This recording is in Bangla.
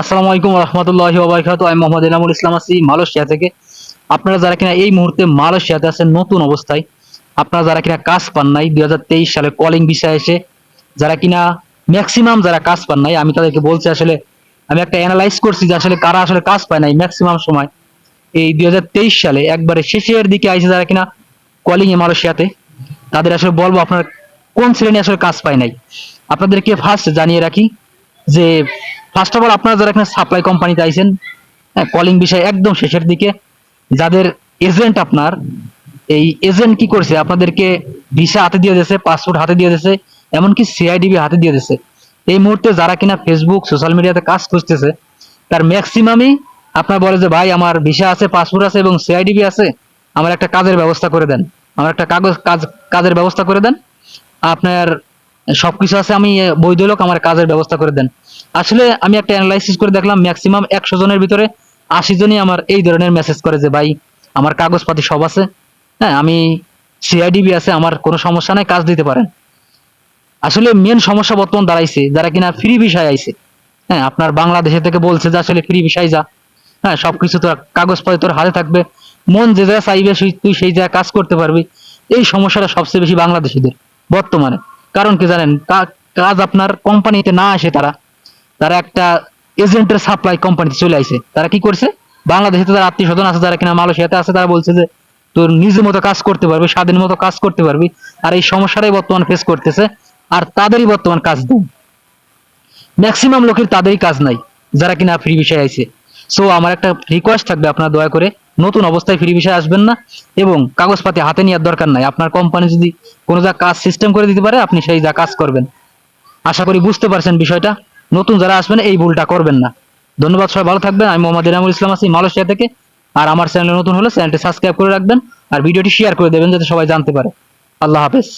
আসসালামু আলাইকুম রহমতুল্লাহি ওবারাকাত আমি মোহাম্মদ এনামুল ইসলাম আছি মালয়েশিয়া থেকে। আপনারা যারা কিনা এই মুহূর্তে মালয়েশিয়াতে আছেন, নতুন অবস্থায়, আপনারা যারা কিনা কাজ পান নাই, দুই সালে কলিং বিষয় এসে যারা কিনা ম্যাক্সিমাম যারা কাজ পান নাই, আমি তাদেরকে বলছি আসলে, আমি একটা অ্যানালাইজ করছি যে আসলে কারা আসলে কাজ পায় নাই ম্যাক্সিমাম সময়। এই দুই হাজার তেইশ সালে একবারে শেষের দিকে আইসে যারা কিনা কলিং এ মালয়েশিয়াতে, তাদের আসলে বলব আপনার কোন শ্রেণি আসলে কাজ পায় নাই। আপনাদেরকে ফার্স্ট জানিয়ে রাখি যে ফার্স্ট অফ অল আপনারা যারা এখানে সাপ্লাই কোম্পানিতে আইছেন হ্যাঁ কলিং বিষয় একদম শেষের দিকে, যাদের এজেন্ট আপনার, এই এজেন্ট কি করছে? আপনাদেরকে ভিসা হাতে দিয়ে দিয়েছে পাসপোর্ট হাতে দিয়ে দিয়েছে, এমনকি সিআইডিবি হাতে দিয়ে দিয়েছে। এই মুহূর্তে যারা কিনা ফেসবুক সোশ্যাল মিডিয়াতে কাজ খুঁজতেছে, তার ম্যাক্সিমামই আপনার বলে যে, ভাই, আমার ভিসা আছে পাসপোর্ট আছে এবং সিআইডিবি আছে, আমার একটা কাজের ব্যবস্থা করে দেন। আমার একটা কাগজ, কাজ, কাজের ব্যবস্থা করে দেন। আপনার সবকিছু আছে, আমি বৈধ লোক, আমার কাজের ব্যবস্থা করে দেন। আসলে আমি একটা অ্যানালাইসিস করে দেখলাম ম্যাক্সিমাম একশো জনের ভিতরে আশি জনই আমার এই ধরনের মেসেজ করে যে, ভাই, আমার কাগজপাতি সব আছে। হ্যাঁ আমি সিআইডিবি আছে, আমার কোনো সমস্যা নাই, কাজ দিতে পারেন। আসলে মেন সমস্যা বর্তমান দাঁড়াইছে, যারা কিনা ফ্রি বিষয় আইছে। হ্যাঁ আপনার বাংলাদেশে থেকে বলছে যে, আসলে ফ্রি বিষয় যা। হ্যাঁ সবকিছু তোর কাগজপত্র তোর হাতে থাকবে। মন যে যা চাইবে তুই সেই জায়গায় কাজ করতে পারবি। এই সমস্যাটা সবচেয়ে বেশি বাংলাদেশিদের, বর্তমানে। কারণ কি জানেন? কাজ আপনার কোম্পানিতে না আসে তারা তারা একটা এজেন্টের সাপ্লাই কোম্পানিতে চলে আসে তারা কি করছে? বাংলাদেশে তার আত্মীয় স্বজন আছে, যারা কিনা মালয়েশিয়াতে আছে, তারা বলছে যে, তোর নিজের মতো কাজ করতে পারবি, স্বাধীন মতো কাজ করতে পারবি। আর এই সমস্যাটাই বর্তমান ফেস করতেছে, আর তাদেরই বর্তমান কাজ দেয় ম্যাক্সিমাম লোকের তাদেরই কাজ নাই, যারা কিনা ফ্রি বিষয় আইছে সো আমার একটা রিকোয়েস্ট থাকবে, আপনারা দয়া করে নতুন অবস্থায় ফ্রি বিষয় আসবেন না এবং কাগজপাতি হাতে নেওয়ার দরকার নাই। আপনার কোম্পানি যদি কোনো যা কাজ সিস্টেম করে দিতে পারে, আপনি সেই যা কাজ করবেন। আশা করি বুঝতে পারছেন বিষয়টা। নতুন যারা আসবেন, এই ভুলটা করবেন না। ধন্যবাদ, সবাই ভালো থাকবেন। আমি মোহাম্মদ ইনামুল ইসলাম আছি মালয়েশিয়া থেকে। আর আমার চ্যানেল নতুন হলে চ্যানেলটি সাবস্ক্রাইব করে রাখবেন। আর ভিডিওটি শেয়ার করে দেবেন, যাতে সবাই জানতে পারে। আল্লাহ হাফেজ।